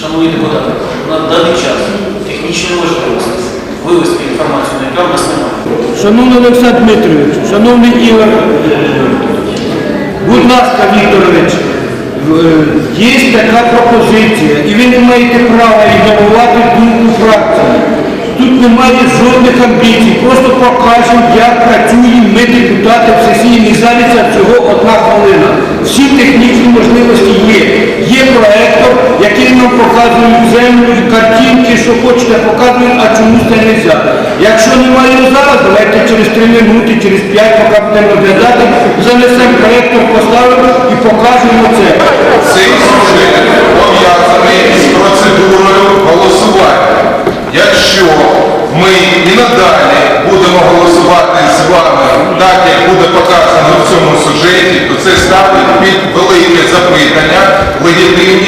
Шановні депутати, на даний час технічної можливості вивести інформацію, на яка в нас немає. Шановний Олександр Дмитрович, шановний Ігор, будь ласка, Вікторович, е, є така пропозиція, і ви не маєте права ігнорувати думку фракції. Тут немає жодних амбіцій, просто покажемо, як працюємо ми, депутати в сесійній залі, це всього одна хвилина. Всі технічні можливості є. Є проектор, який нам показують землю, і картинки, що хочете, показують, а чомусь це не можна. Якщо немає його зараз, давайте через 3 минути, через 5, поки будемо розглядати, занесемо проектор, поставимо і покажемо це. Цей сюжет пов'язаний з процедурою голосування. Якщо ми і надалі будемо голосувати з вами так, як буде показано в цьому сюжеті, то це ставить під велике запитання легітимність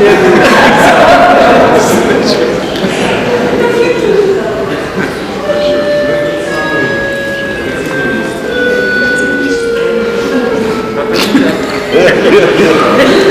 Yeah, yeah, yeah.